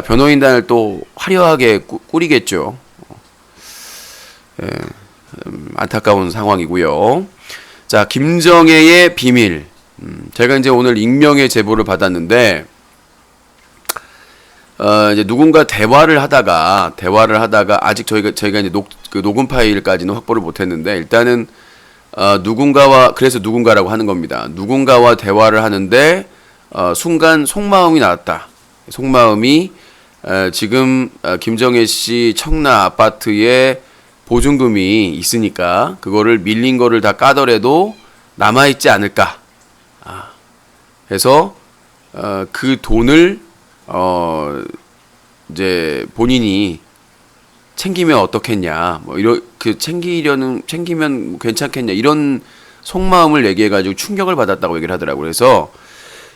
변호인단을 또 화려하게 꾸, 꾸리겠죠. 예, 음, 안타까운 상황이고요. 자, 김정혜의 비밀. 음, 제가 이제 오늘 익명의 제보를 받았는데, 어, 이제 누군가 대화를 하다가, 대화를 하다가, 아직 저희가, 저희가 이제 녹, 그 녹음 파일까지는 확보를 못 했는데, 일단은, 어, 누군가와, 그래서 누군가라고 하는 겁니다. 누군가와 대화를 하는데, 어, 순간 속마음이 나왔다. 속마음이, 어, 지금, 어, 김정혜 씨 청라 아파트에 보증금이 있으니까, 그거를 밀린 거를 다 까더라도 남아 있지 않을까. 아, 해서, 어, 그 돈을, 어, 이제 본인이 챙기면 어떻겠냐, 뭐 이런 그 챙기려는 챙기면 괜찮겠냐 이런 속마음을 얘기해 가지고 충격을 받았다고 얘기를 하더라고요. 그래서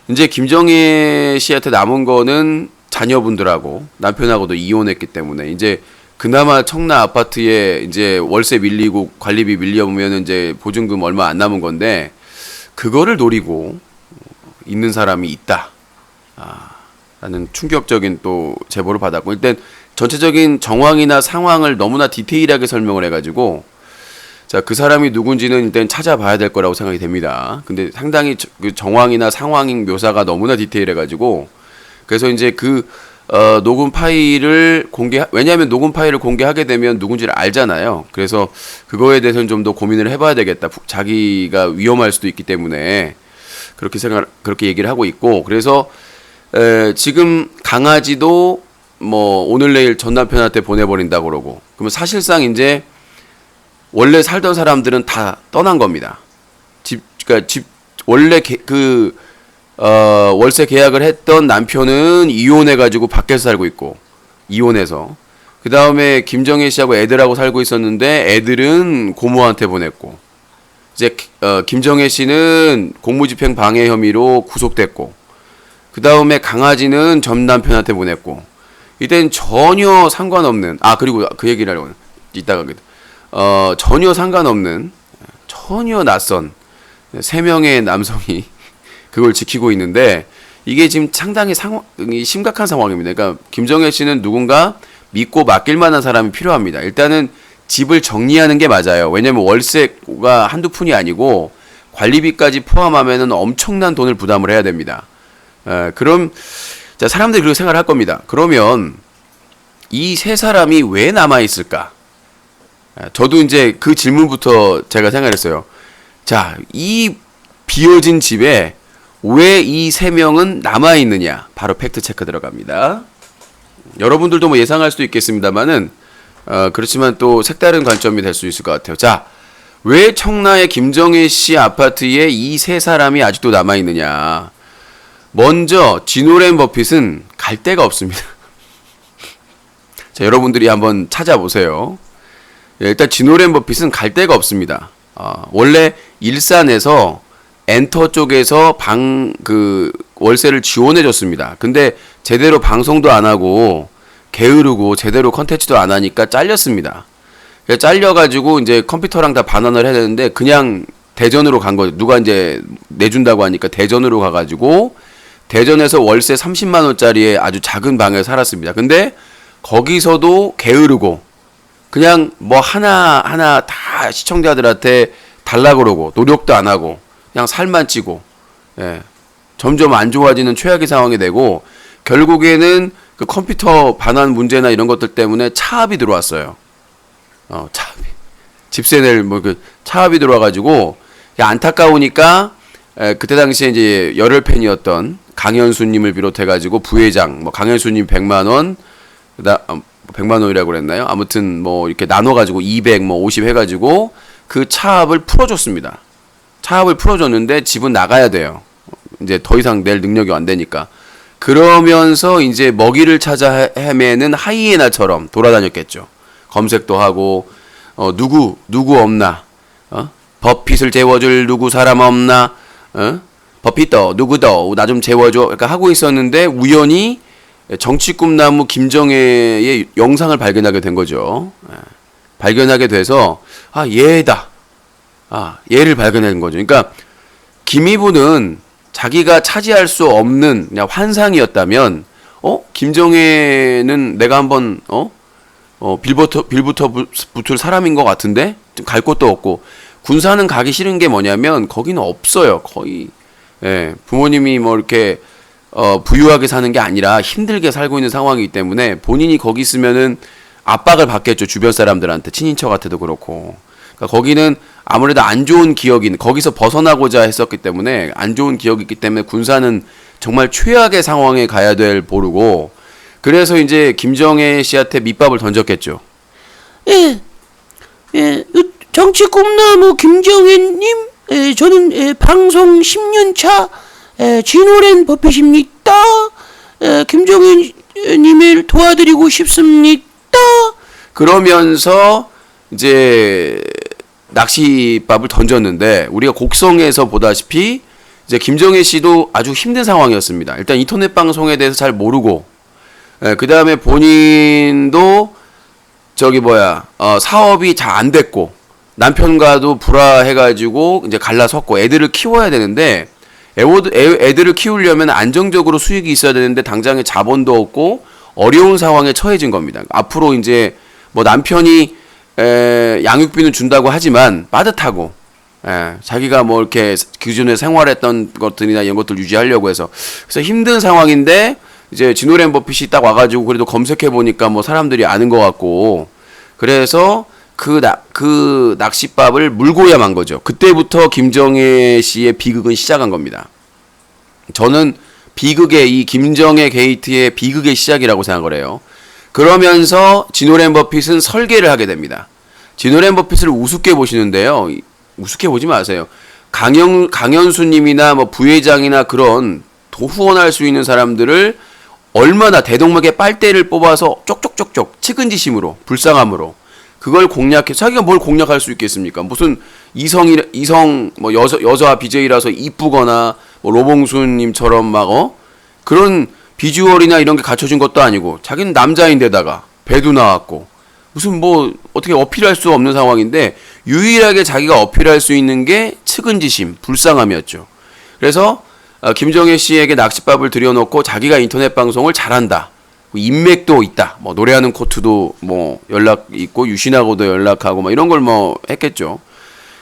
이제 김정혜 씨한테 남은 거는 자녀분들하고 남편하고도 이혼했기 때문에 이제 그나마 청라 아파트에 이제 월세 밀리고 관리비 밀려오면 이제 보증금 얼마 안 남은 건데 그거를 노리고 있는 사람이 있다. 라는 충격적인 또 제보를 받았고 일단 전체적인 정황이나 상황을 너무나 디테일하게 설명을 해가지고 자 그 사람이 누군지는 일단 찾아봐야 될 거라고 생각이 됩니다. 근데 상당히 저- 그 정황이나 상황 묘사가 너무나 디테일해가지고 그래서 이제 그 어, 녹음 파일을 공개 왜냐하면 녹음 파일을 공개하게 되면 누군지를 알잖아요. 그래서 그거에 대해서는 좀 더 고민을 해봐야 되겠다. 부- 자기가 위험할 수도 있기 때문에 그렇게 생각 그렇게 얘기를 하고 있고 그래서 에, 지금 강아지도 뭐 오늘 내일 전 남편한테 보내버린다 그러고 그러면 사실상 이제 원래 살던 사람들은 다 떠난 겁니다. 집 그러니까 집 원래 게, 그 어, 월세 계약을 했던 남편은 이혼해 가지고 밖에서 살고 있고 이혼해서. 그 다음에 김정혜 씨하고 애들하고 살고 있었는데 애들은 고모한테 보냈고 이제 어, 김정혜 씨는 공무집행 방해 혐의로 구속됐고 그 다음에 강아지는 전 남편한테 보냈고 이땐 전혀 상관없는 아 그리고 그 얘기를 하려고 이따가 그- 어 전혀 상관없는 전혀 낯선 세 명의 남성이 그걸 지키고 있는데 이게 지금 상당히 상황이 심각한 상황입니다. 그러니까 김정혜 씨는 누군가 믿고 맡길 만한 사람이 필요합니다. 일단은 집을 정리하는 게 맞아요. 왜냐면 월세가 한두 푼이 아니고 관리비까지 포함하면은 엄청난 돈을 부담을 해야 됩니다. 에, 그럼 자 사람들이 그렇게 생각을 할 겁니다. 그러면 이 세 사람이 왜 남아 있을까? 에, 저도 이제 그 질문부터 제가 생각했어요. 자, 이 비어진 집에 왜 이 세 명은 남아 있느냐? 바로 팩트 체크 들어갑니다. 여러분들도 뭐 예상할 수도 있겠습니다만은 어, 그렇지만 또 색다른 관점이 될 수 있을 것 같아요. 자, 왜 청라의 김정혜 씨 아파트에 이 세 사람이 아직도 남아 있느냐? 먼저 지노렌 버핏은 갈 데가 없습니다. 자, 여러분들이 한번 찾아보세요. 예, 일단 지노렌 버핏은 갈 데가 없습니다. 어, 원래 일산에서 엔터 쪽에서 방 그 월세를 지원해 줬습니다. 근데 제대로 방송도 안 하고 게으르고 제대로 컨텐츠도 안 하니까 잘렸습니다. 잘려가지고 이제 컴퓨터랑 다 반환을 해야 되는데 그냥 대전으로 간 거죠. 누가 이제 내준다고 하니까 대전으로 가가지고 대전에서 월세 30만 원짜리의 아주 작은 방에 살았습니다. 근데 거기서도 게으르고 그냥 뭐 하나 하나 다 시청자들한테 달라 그러고 노력도 안 하고 그냥 살만 찌고 예. 점점 안 좋아지는 최악의 상황이 되고 결국에는 그 컴퓨터 반환 문제나 이런 것들 때문에 차압이 들어왔어요. 어, 차압이. 집세 낼 뭐 그 차압이 들어와가지고 야, 안타까우니까 에, 그때 당시에 이제 열혈 팬이었던 강현수님을 비롯해가지고 부회장 뭐 강현수님 100만 원 그다 음, 100만 원이라고 그랬나요? 아무튼 뭐 이렇게 나눠가지고 200, 뭐 50 해가지고 그 차압을 풀어줬습니다. 차압을 풀어줬는데 집은 나가야 돼요. 이제 더 이상 낼 능력이 안 되니까. 그러면서 이제 먹이를 찾아 헤매는 하이에나처럼 돌아다녔겠죠. 검색도 하고 어 누구 누구 없나? 어? 버핏을 재워줄 누구 사람 없나? 어? 버핏더 누구더 나좀 재워줘. 그러니까 하고 있었는데 우연히 정치 꿈나무 김정혜의 영상을 발견하게 된 거죠. 예. 발견하게 돼서 아 얘다. 아 얘를 발견한 거죠. 그러니까 김희부는 자기가 차지할 수 없는 그냥 환상이었다면 어? 김정혜는 내가 한번 어? 어, 빌부터 빌부터 부- 붙을 사람인 것 같은데? 좀갈 곳도 없고. 군사는 가기 싫은 게 뭐냐면 거기는 없어요. 거의. 예. 부모님이 뭐 이렇게 어, 부유하게 사는 게 아니라 힘들게 살고 있는 상황이기 때문에 본인이 거기 있으면은 압박을 받겠죠. 주변 사람들한테 친인척한테도 그렇고 그러니까 거기는 아무래도 안 좋은 기억이 거기서 벗어나고자 했었기 때문에 안 좋은 기억이 있기 때문에 군사는 정말 최악의 상황에 가야 될 보루고 그래서 이제 김정혜 씨한테 밑밥을 던졌겠죠. 예, 예, 이 정치 꿈나무 김정혜님, 예, 저는 예, 방송 10년 차 예, 진오랜 버핏입니다. 예, 김정혜님을 도와드리고 싶습니다. 그러면서 이제 낚시밥을 던졌는데 우리가 곡성에서 보다시피 이제 김정혜 씨도 아주 힘든 상황이었습니다. 일단 인터넷 방송에 대해서 잘 모르고 그 다음에 본인도 저기 뭐야 어, 사업이 잘 안 됐고 남편과도 불화해가지고 이제 갈라섰고 애들을 키워야 되는데 애워드, 애, 애들을 키우려면 안정적으로 수익이 있어야 되는데 당장에 자본도 없고 어려운 상황에 처해진 겁니다. 앞으로 이제 뭐 남편이 에, 양육비는 준다고 하지만 빠듯하고 예, 자기가 뭐 이렇게 기존에 생활했던 것들이나 이런 것들 유지하려고 해서 그래서 힘든 상황인데 이제 진오랜 버핏이 딱 와가지고 그래도 검색해 보니까 뭐 사람들이 아는 것 같고 그래서 그, 나, 그 낚싯밥을 물고야 만 거죠. 그때부터 김정혜 씨의 비극은 시작한 겁니다. 저는 비극의 이 김정혜 게이트의 비극의 시작이라고 생각을 해요. 그러면서 진오랜 버핏은 설계를 하게 됩니다. 진오랜 버핏을 우습게 보시는데요. 이- 우습게 보지 마세요. 강영 강현수님이나 뭐 부회장이나 그런 도 후원할 수 있는 사람들을 얼마나 대동맥의 빨대를 뽑아서 쪽쪽쪽쪽 측은지심으로 불쌍함으로 그걸 공략해 자기가 뭘 공략할 수 있겠습니까? 무슨 이성이 이성 뭐 여자 여자 BJ라서 이쁘거나 뭐 로봉순님처럼 막 어? 그런 비주얼이나 이런 게 갖춰진 것도 아니고 자기는 남자인데다가 배도 나왔고 무슨 뭐 어떻게 어필할 수 없는 상황인데 유일하게 자기가 어필할 수 있는 게 측은지심, 불쌍함이었죠. 그래서 어, 김정혜 씨에게 낚싯밥을 들여놓고 자기가 인터넷 방송을 잘한다. 뭐 인맥도 있다. 뭐 노래하는 코트도 뭐 연락 있고 유신하고도 연락하고 뭐 이런 걸 뭐 했겠죠.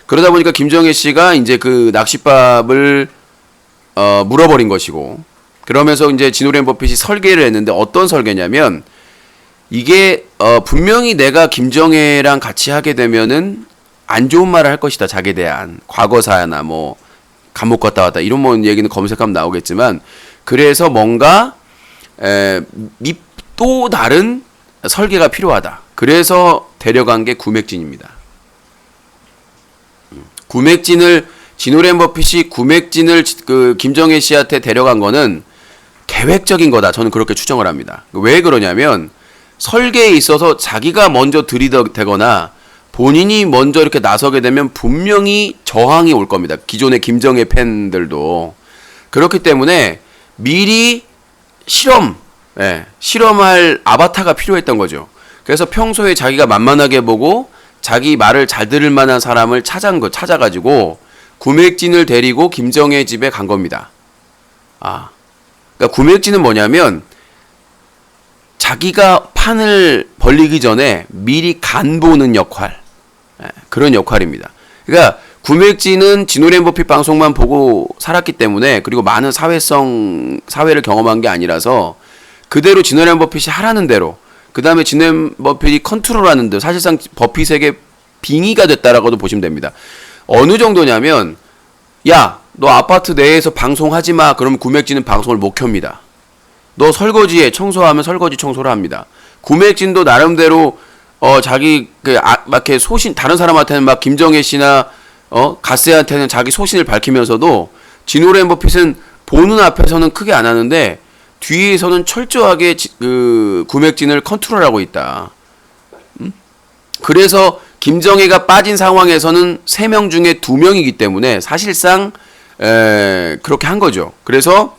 그러다 보니까 김정혜 씨가 이제 그 낚싯밥을 어, 물어버린 것이고 그러면서 이제 진오랜 버핏이 설계를 했는데 어떤 설계냐면 이게 어, 분명히 내가 김정혜랑 같이 하게 되면은 안 좋은 말을 할 것이다 자기에 대한 과거사나 뭐 감옥 갔다 왔다 이런 뭐 얘기는 검색하면 나오겠지만 그래서 뭔가 에, 미- 또 다른 설계가 필요하다. 그래서 데려간 게 구맥진입니다. 음, 구맥진을 진오랜 버핏이 구맥진을 지- 그 김정혜 씨한테 데려간 거는 계획적인 거다. 저는 그렇게 추정을 합니다. 왜 그러냐면 설계에 있어서 자기가 먼저 들이대거나 본인이 먼저 이렇게 나서게 되면 분명히 저항이 올 겁니다. 기존의 김정혜 팬들도 그렇기 때문에 미리 실험, 예, 실험할 아바타가 필요했던 거죠. 그래서 평소에 자기가 만만하게 보고 자기 말을 잘 들을 만한 사람을 찾은 거 찾아가지고 구맥진을 데리고 김정혜 집에 간 겁니다. 아, 그러니까 구맥진은 뭐냐면 자기가 판을 벌리기 전에 미리 간 보는 역할 예, 그런 역할입니다. 그러니까 구맥진은 진오랜 버핏 방송만 보고 살았기 때문에 그리고 많은 사회성 사회를 경험한 게 아니라서 그대로 진오랜 버핏이 하라는 대로 그 다음에 진오랜 버핏이 컨트롤하는 대로 사실상 버핏에게 빙의가 됐다라고도 보시면 됩니다. 어느 정도냐면 야 너 아파트 내에서 방송하지 마 그러면 구맥진은 방송을 못 켭니다. 너 설거지에 청소하면 설거지 청소를 합니다. 구맥진도 나름대로 어 자기 그막 이렇게 소신 다른 사람한테는 막 김정혜 씨나 어 가세한테는 자기 소신을 밝히면서도 진오랜 버핏은 보는 앞에서는 크게 안 하는데 뒤에서는 철저하게 지- 그 구맥진을 컨트롤하고 있다. 음? 그래서 김정혜가 빠진 상황에서는 세 명 중에 두 명이기 때문에 사실상 에, 그렇게 한 거죠. 그래서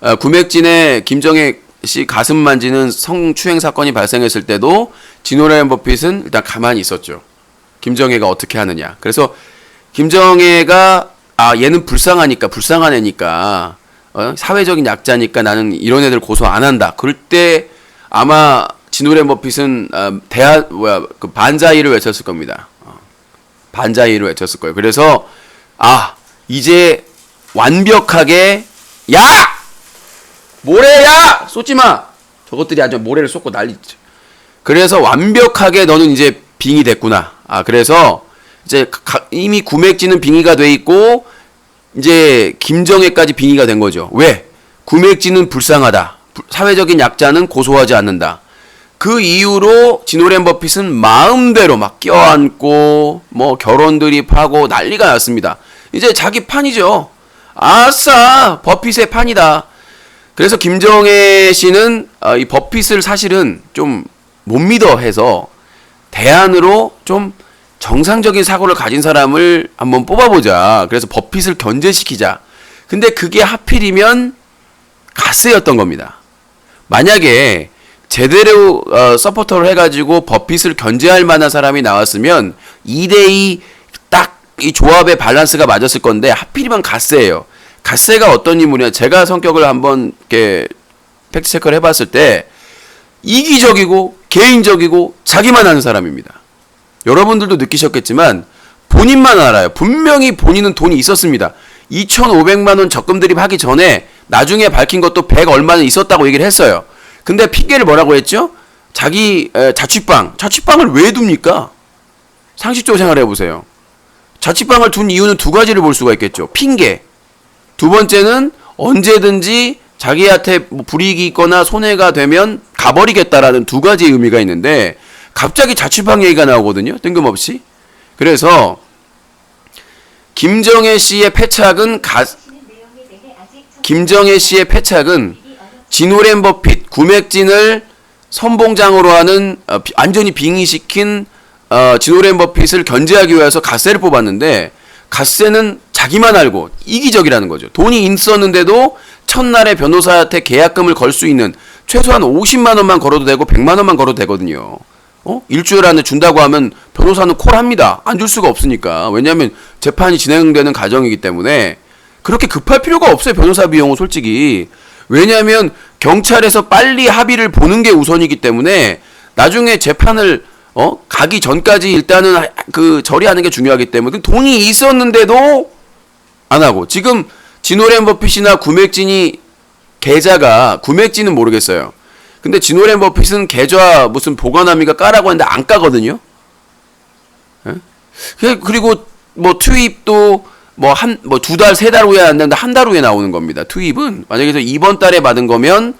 어, 구맥진의 김정혜 씨 가슴 만지는 성추행 사건이 발생했을 때도 진오라이언 버핏은 일단 가만히 있었죠. 김정혜가 어떻게 하느냐. 그래서 김정혜가 아 얘는 불쌍하니까 불쌍한 애니까 어? 사회적인 약자니까 나는 이런 애들 고소 안 한다. 그럴 때 아마 진우렌 버핏은 어, 대하 뭐야 그 반자이를 외쳤을 겁니다. 어, 반자이를 외쳤을 거예요. 그래서 아 이제 완벽하게 야 모래야 쏟지 마. 저것들이 아주 모래를 쏟고 난리지. 그래서 완벽하게 너는 이제 빙이 됐구나. 아 그래서 이제 가- 이미 구맥지는 빙의가 돼 있고 이제 김정혜까지 빙의가 된 거죠. 왜? 구맥지는 불쌍하다. 부- 사회적인 약자는 고소하지 않는다. 그 이후로 진오렌 버핏은 마음대로 막 껴안고 뭐 결혼 드립하고 난리가 났습니다. 이제 자기 판이죠. 아싸 버핏의 판이다. 그래서 김정혜 씨는 어, 이 버핏을 사실은 좀 못 믿어 해서 대안으로 좀 정상적인 사고를 가진 사람을 한번 뽑아보자. 그래서 버핏을 견제시키자. 근데 그게 하필이면 가스였던 겁니다. 만약에 제대로 어, 서포터를 해가지고 버핏을 견제할 만한 사람이 나왔으면 2대2 딱 이 조합의 밸런스가 맞았을 건데 하필이면 가스예요. 가스가 어떤 인물이냐? 제가 성격을 한번 이렇게 팩트 체크를 해봤을 때 이기적이고 개인적이고 자기만 아는 사람입니다. 여러분들도 느끼셨겠지만 본인만 알아요. 분명히 본인은 돈이 있었습니다. 2,500만 원 적금 들입하기 전에 나중에 밝힌 것도 100 얼마는 있었다고 얘기를 했어요. 근데 핑계를 뭐라고 했죠? 자기 에, 자취방. 자취방을 왜 둡니까? 상식적으로 생각해 보세요. 자취방을 둔 이유는 두 가지를 볼 수가 있겠죠. 핑계. 두 번째는 언제든지 자기한테 뭐 불이익이 있거나 손해가 되면 가버리겠다라는 두 가지 의미가 있는데 갑자기 자취방 얘기가 나오거든요. 뜬금없이. 그래서 김정혜 씨의 패착은 가, 김정혜 씨의 패착은 진오렌 버핏 구맥진을 선봉장으로 하는 어, 비- 완전히 빙의시킨 어, 진오렌 버핏을 견제하기 위해서 갓세를 뽑았는데 갓세는 자기만 알고 이기적이라는 거죠. 돈이 있었는데도 첫날에 변호사한테 계약금을 걸 수 있는 최소한 50만 원만 걸어도 되고 100만 원만 걸어도 되거든요. 어? 일주일 안에 준다고 하면 변호사는 콜합니다. 안 줄 수가 없으니까. 왜냐하면 재판이 진행되는 과정이기 때문에 그렇게 급할 필요가 없어요. 변호사 비용은 솔직히. 왜냐하면 경찰에서 빨리 합의를 보는 게 우선이기 때문에 나중에 재판을 어 가기 전까지 일단은 하- 그 처리하는 게 중요하기 때문에 그 돈이 있었는데도 안 하고 지금 진오렌 버핏이나 구맥진이 계좌가 구맥진은 모르겠어요. 근데 진오렌 버핏은 계좌 무슨 보관함이가 까라고 하는데 안 까거든요. 예? 그- 그리고 뭐 투입도 뭐 한 뭐 두 달 세 달 후에 안 되는데 한 달 후에 나오는 겁니다. 투입은 만약에 서 이번 달에 받은 거면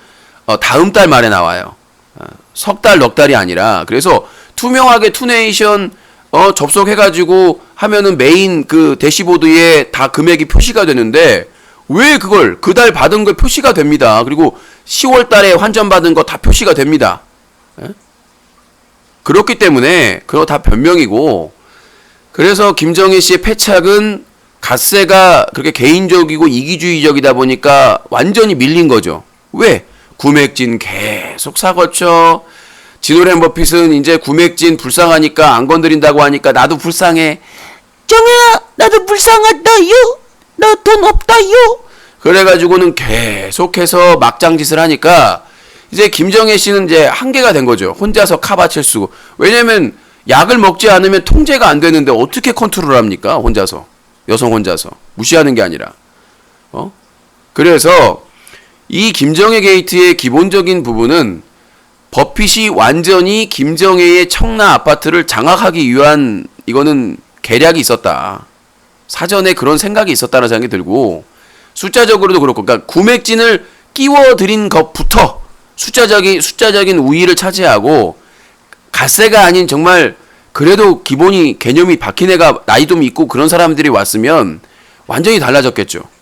어, 다음 달 말에 나와요. 석 달 넉 달이 아니라 그래서 투명하게 투네이션 어 접속해가지고 하면은 메인 그 대시보드에 다 금액이 표시가 되는데 왜 그걸 그달 받은 거 표시가 됩니다. 그리고 10월 달에 환전 받은 거 다 표시가 됩니다. 예? 그렇기 때문에 그거 다 변명이고 그래서 김정희 씨의 패착은 갓세가 그렇게 개인적이고 이기주의적이다 보니까 완전히 밀린 거죠. 왜? 구맥진 계속 사거쳐. 진오렌 버핏은 이제 구맥진 불쌍하니까 안 건드린다고 하니까 나도 불쌍해. 정혜야, 나도 불쌍하다요. 나 돈 없다요. 그래가지고는 계속해서 막장짓을 하니까 이제 김정혜 씨는 이제 한계가 된 거죠. 혼자서 카바칠 쓰고. 왜냐면 약을 먹지 않으면 통제가 안 되는데 어떻게 컨트롤 합니까? 혼자서. 여성 혼자서. 무시하는 게 아니라. 어? 그래서 이 김정혜 게이트의 기본적인 부분은 버핏이 완전히 김정혜의 청라 아파트를 장악하기 위한 이거는 계략이 있었다. 사전에 그런 생각이 있었다는 생각이 들고 숫자적으로도 그렇고 그러니까 구맥진을 끼워들인 것부터 숫자적인 숫자적인 우위를 차지하고 갓세가 아닌 정말 그래도 기본이 개념이 박힌 애가 나이 좀 있고 그런 사람들이 왔으면 완전히 달라졌겠죠.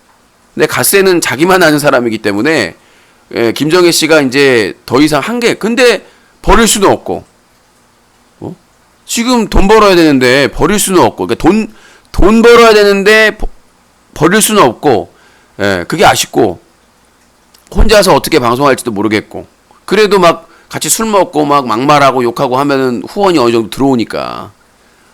근데 갓세는 자기만 아는 사람이기 때문에 예, 김정혜 씨가 이제 더 이상 한계. 근데 버릴 수는 없고. 어? 지금 돈 벌어야 되는데 버릴 수는 없고. 그러니까 돈, 돈 벌어야 되는데 버, 버릴 수는 없고. 예, 그게 아쉽고. 혼자서 어떻게 방송할지도 모르겠고. 그래도 막 같이 술 먹고 막 막말하고 욕하고 하면은 후원이 어느 정도 들어오니까.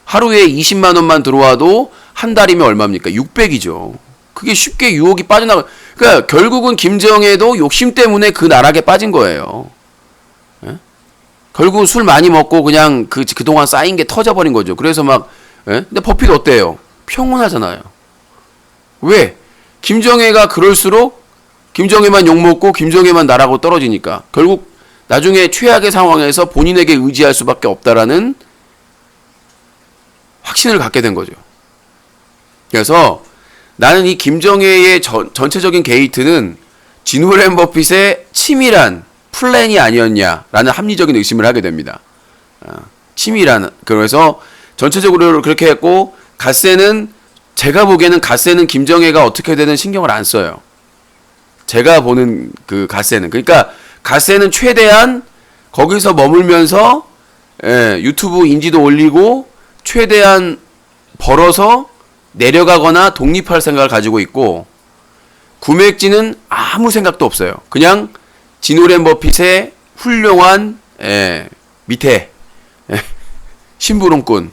하루에 20만 원만 들어와도 한 달이면 얼마입니까? 600이죠. 그게 쉽게 유혹이 빠져나가. 그러니까 결국은 김정혜도 욕심 때문에 그 나락에 빠진 거예요. 예? 결국 술 많이 먹고 그냥 그 그동안 쌓인 게 터져버린 거죠. 그래서 막 예? 근데 버핏 어때요? 평온하잖아요. 왜? 김정혜가 그럴수록 김정혜만 욕먹고 김정혜만 나라고 떨어지니까 결국 나중에 최악의 상황에서 본인에게 의지할 수밖에 없다라는 확신을 갖게 된 거죠. 그래서 나는 이 김정혜의 전, 전체적인 게이트는 진우렌 버핏의 치밀한 플랜이 아니었냐라는 합리적인 의심을 하게 됩니다. 아, 치밀한 그래서 전체적으로 그렇게 했고 갓세는 제가 보기에는 갓세는 김정혜가 어떻게 되는 신경을 안 써요. 제가 보는 그 갓세는 그러니까 갓세는 최대한 거기서 머물면서 예, 유튜브 인지도 올리고 최대한 벌어서 내려가거나 독립할 생각을 가지고 있고 구맥진은 아무 생각도 없어요. 그냥 지노렌 버핏의 훌륭한 예, 밑에 예, 심부름꾼.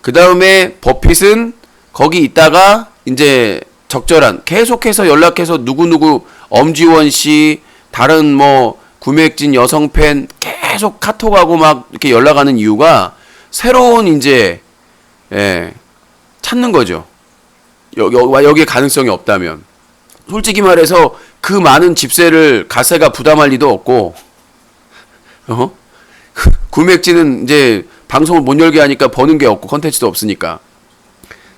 그 다음에 버핏은 거기 있다가 이제 적절한 계속해서 연락해서 누구누구 엄지원 씨 다른 뭐 구맥진 여성 팬 계속 카톡하고 막 이렇게 연락하는 이유가 새로운 이제 예, 찾는 거죠. 여, 여, 여기에 가능성이 없다면 솔직히 말해서 그 많은 집세를 가세가 부담할 리도 없고 어? 그 구맥진은 이제 방송을 못 열게 하니까 버는 게 없고 컨텐츠도 없으니까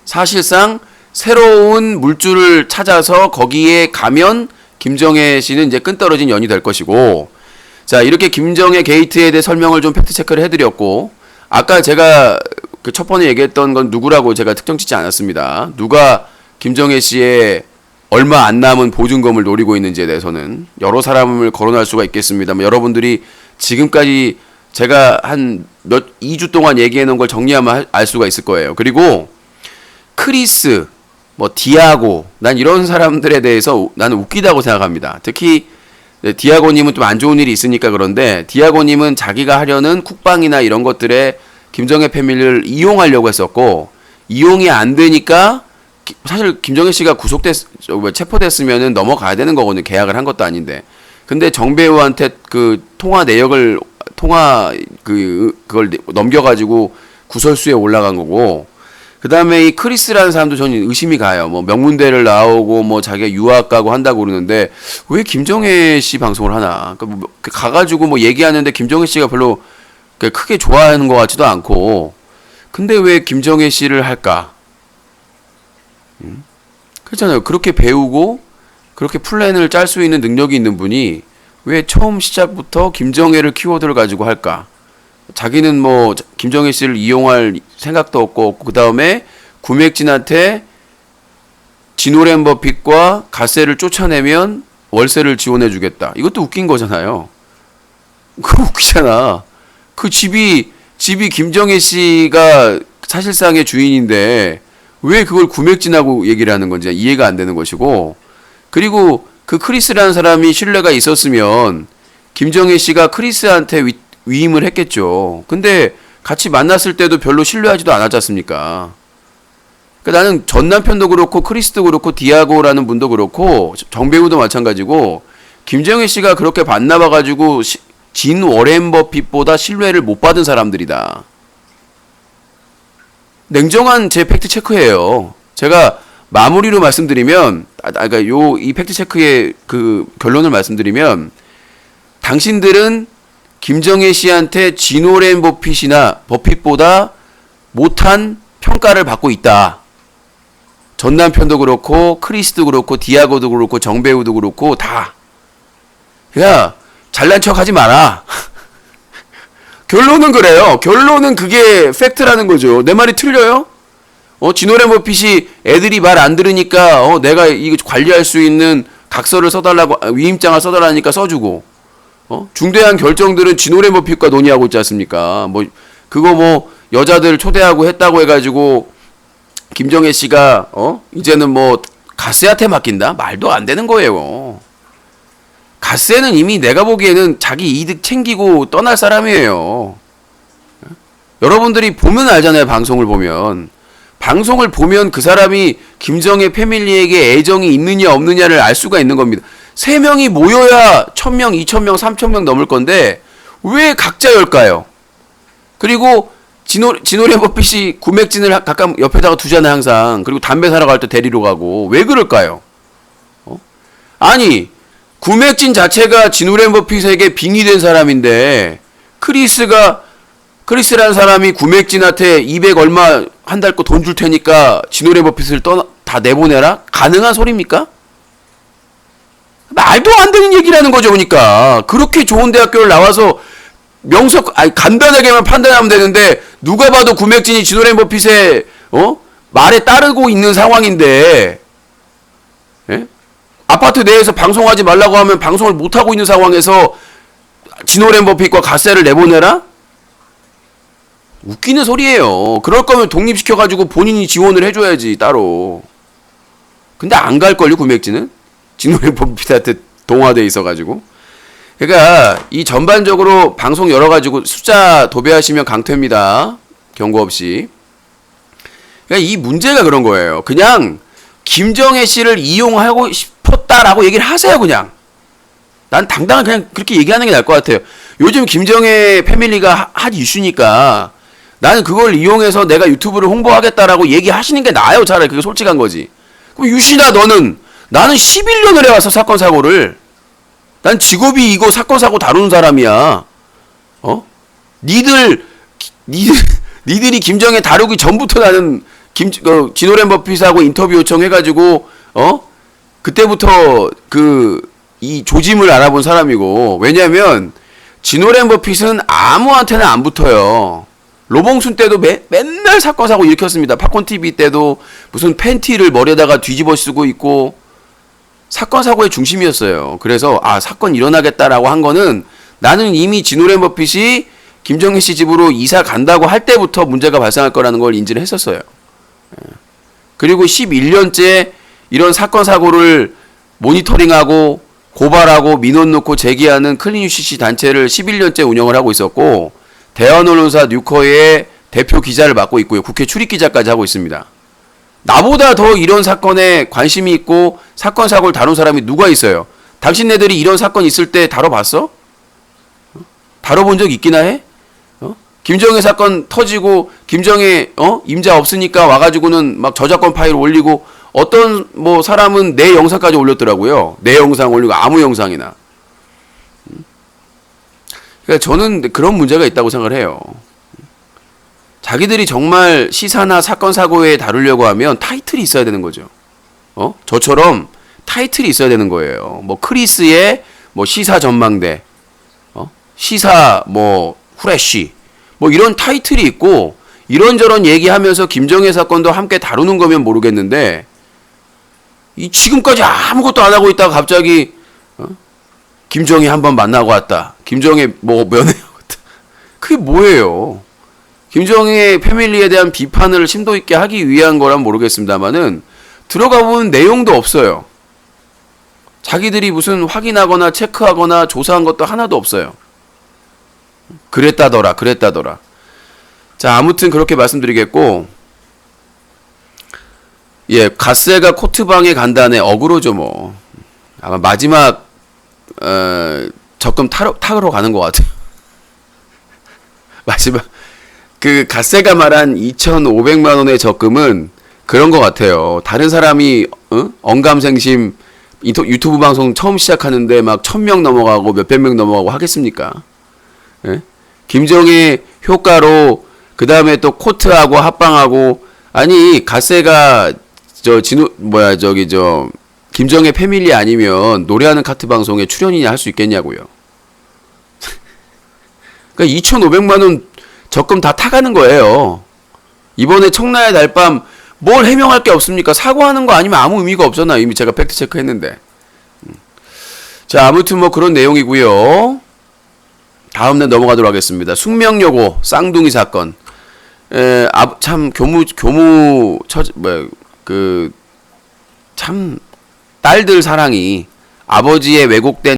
사실상 새로운 물줄을 찾아서 거기에 가면 김정혜 씨는 이제 끈떨어진 연이 될 것이고 자 이렇게 김정혜 게이트에 대해 설명을 좀 팩트 체크를 해드렸고 아까 제가 그 첫 번에 얘기했던 건 누구라고 제가 특정 짓지 않았습니다. 누가 김정혜 씨의 얼마 안 남은 보증금을 노리고 있는지에 대해서는 여러 사람을 거론할 수가 있겠습니다만 여러분들이 지금까지 제가 한몇 2주 동안 얘기해 놓은 걸 정리하면 할- 알 수가 있을 거예요. 그리고 크리스, 뭐 디아고, 난 이런 사람들에 대해서 나는 웃기다고 생각합니다. 특히 네, 디아고님은 좀 안 좋은 일이 있으니까 그런데 디아고님은 자기가 하려는 쿡방이나 이런 것들에 김정혜 패밀리를 이용하려고 했었고 이용이 안 되니까 기- 사실 김정혜 씨가 구속됐, 저, 뭐 체포됐으면은 넘어가야 되는 거거든요. 계약을 한 것도 아닌데. 근데 정배우한테 그 통화 내역을 통화 그 그걸 내- 넘겨 가지고 구설수에 올라간 거고. 그 다음에 이 크리스라는 사람도 저는 의심이 가요. 뭐 명문대를 나오고 뭐 자기가 유학 가고 한다고 그러는데 왜 김정혜 씨 방송을 하나? 그러니까 뭐 가가지고 뭐 얘기하는데 김정혜 씨가 별로 그 크게 좋아하는 것 같지도 않고. 근데 왜 김정혜 씨를 할까? 음? 그렇잖아요. 그렇게 배우고 그렇게 플랜을 짤 수 있는 능력이 있는 분이 왜 처음 시작부터 김정혜를 키워드를 가지고 할까? 자기는 뭐 김정혜 씨를 이용할 생각도 없고 그 다음에 구맥진한테 진오렌 버핏과 가세를 쫓아내면 월세를 지원해 주겠다. 이것도 웃긴 거잖아요. 그거 웃기잖아. 그 집이 집이 김정혜 씨가 사실상의 주인인데 왜 그걸 구맥진하고 얘기를 하는 건지 이해가 안 되는 것이고 그리고 그 크리스라는 사람이 신뢰가 있었으면 김정혜 씨가 크리스한테 위, 위임을 했겠죠. 근데 같이 만났을 때도 별로 신뢰하지도 않았지 않습니까? 그러니까 나는 전 남편도 그렇고 크리스도 그렇고 디아고라는 분도 그렇고 정배우도 마찬가지고 김정혜 씨가 그렇게 만나봐 가지고 진 워렌 버핏보다 신뢰를 못 받은 사람들이다. 냉정한 제 팩트 체크예요. 제가 마무리로 말씀드리면 아, 아, 그러니까 요 이 팩트 체크의 그 결론을 말씀드리면 당신들은 김정혜 씨한테 진오렌 버핏이나 버핏보다 못한 평가를 받고 있다. 전 남편도 그렇고 크리스도 그렇고 디아고도 그렇고 정배우도 그렇고 다. 야 잘난 척 하지 마라. 결론은 그래요. 결론은 그게 팩트라는 거죠. 내 말이 틀려요? 어, 진오렌 버핏이 애들이 말 안 들으니까 어, 내가 이거 관리할 수 있는 각서를 써달라고 아, 위임장을 써달라니까 써주고 어? 중대한 결정들은 진오렌 버핏과 논의하고 있지 않습니까? 뭐 그거 뭐 여자들 초대하고 했다고 해가지고 김정혜 씨가 어 이제는 뭐 가스한테 맡긴다 말도 안 되는 거예요. 가스는 이미 내가 보기에는 자기 이득 챙기고 떠날 사람이에요. 여러분들이 보면 알잖아요 방송을 보면 방송을 보면 그 사람이 김정의 패밀리에게 애정이 있느냐 없느냐를 알 수가 있는 겁니다. 세 명이 모여야 천 명, 이천 명, 삼천 명 넘을 건데 왜 각자 열까요? 그리고 진호 진호래 버핏이 구맥진을 하- 가끔 옆에다가 두잖아요 항상. 그리고 담배 사러 갈 때 데리러 가고 왜 그럴까요? 어? 아니 구맥진 자체가 진호래 버핏에게 빙의된 사람인데 크리스가 크리스라는 사람이 구맥진한테 200 얼마 한 달 거 돈 줄 테니까 진호래 버핏을 떠나 다 내보내라? 가능한 소리입니까? 말도 안 되는 얘기라는 거죠, 그러니까. 그렇게 좋은 대학교를 나와서 명석, 아니, 간단하게만 판단하면 되는데, 누가 봐도 구맥진이 진호래 버핏의, 어? 말에 따르고 있는 상황인데, 예? 아파트 내에서 방송하지 말라고 하면 방송을 못하고 있는 상황에서 진호래 버핏과 가세를 내보내라? 웃기는 소리예요. 그럴 거면 독립시켜가지고 본인이 지원을 해줘야지, 따로. 근데 안 갈걸요, 구맥진은? 진호래 버핏한테 동화돼 있어가지고. 그러니까 이 전반적으로 방송 열어가지고 숫자 도배하시면 강퇴입니다. 경고 없이. 그러니까 이 문제가 그런 거예요. 그냥 김정혜 씨를 이용하고 싶 었다라고 얘기를 하세요, 그냥. 난 당당한 그냥 그렇게 얘기하는 게 나을 것 같아요. 요즘 김정혜 패밀리가 하- 핫 이슈니까 나는 그걸 이용해서 내가 유튜브를 홍보하겠다라고 얘기하시는 게 나아요. 차라리 그게 솔직한 거지. 그럼 유신아 너는 나는 11년을 해왔어 사건 사고를. 난 직업이 이거 사건 사고 다루는 사람이야. 어? 니들 기- 니들 니들이 김정혜 다루기 전부터 나는 김 어, 진호랜 버핏하고 인터뷰 요청해가지고 어 그때부터 그 이 조짐을 알아본 사람이고 왜냐면 진호랜 버핏은 아무한테나 안 붙어요. 로봉순 때도 매, 맨날 사건 사고 일으켰습니다. 팝콘 TV 때도 무슨 팬티를 머리에다가 뒤집어 쓰고 있고 사건 사고의 중심이었어요. 그래서 아 사건 일어나겠다라고 한 거는 나는 이미 진호랜 버핏이 김정희 씨 집으로 이사 간다고 할 때부터 문제가 발생할 거라는 걸 인지를 했었어요. 예. 그리고 11년째 이런 사건 사고를 모니터링하고 고발하고 민원 넣고 제기하는 클린 UCC 단체를 11년째 운영을 하고 있었고 대한 언론사 뉴커의 대표 기자를 맡고 있고요. 국회 출입 기자까지 하고 있습니다. 나보다 더 이런 사건에 관심이 있고 사건 사고를 다룬 사람이 누가 있어요? 당신네들이 이런 사건 있을 때 다뤄봤어? 어? 다뤄본 적 있기나 해? 어? 김정혜 사건 터지고 김정혜 어 임자 없으니까 와가지고는 막 저작권 파일 올리고 어떤 뭐 사람은 내 영상까지 올렸더라고요. 내 영상 올리고 아무 영상이나. 음. 그러니까 저는 그런 문제가 있다고 생각을 해요. 자기들이 정말 시사나 사건 사고에 다루려고 하면 타이틀이 있어야 되는 거죠. 어? 저처럼 타이틀이 있어야 되는 거예요. 뭐 크리스의 뭐 시사 전망대, 어? 시사 뭐 후레쉬, 뭐 이런 타이틀이 있고 이런저런 얘기하면서 김정혜 사건도 함께 다루는 거면 모르겠는데 이 지금까지 아무것도 안 하고 있다가 갑자기 어? 김정혜 한번 만나고 왔다. 김정혜 뭐 면회하고 왔다. 그게 뭐예요? 김정희 패밀리에 대한 비판을 심도 있게 하기 위한 거란 모르겠습니다만은 들어가 보면 내용도 없어요. 자기들이 무슨 확인하거나 체크하거나 조사한 것도 하나도 없어요. 그랬다더라, 그랬다더라. 자, 아무튼 그렇게 말씀드리겠고, 예, 갓세가 코트방에 간다네 어그로죠 뭐. 아마 마지막 어, 적금 타러, 타러 가는 것 같아요. 마지막 그 갓세가 말한 2,500만 원의 적금은 그런 것 같아요. 다른 사람이 어? 언감생심 유튜브 방송 처음 시작하는데 막 1,000명 넘어가고 몇백 명 넘어가고 하겠습니까? 예? 김정의 효과로 그 다음에 또 코트하고 합방하고 아니 갓세가 저 진우 뭐야 저기 저 김정의 패밀리 아니면 노래하는 카트 방송에 출연이냐 할 수 있겠냐고요. 그러니까 2,500만 원 적금 다 타가는 거예요. 이번에 청라의 달밤 뭘 해명할 게 없습니까? 사과하는 거 아니면 아무 의미가 없잖아. 이미 제가 팩트 체크했는데. 음. 자, 아무튼 뭐 그런 내용이고요. 다음 날 넘어가도록 하겠습니다. 숙명여고 쌍둥이 사건. 에, 아, 참 교무 교무 처 뭐 그 참 딸들 사랑이 아버지의 왜곡된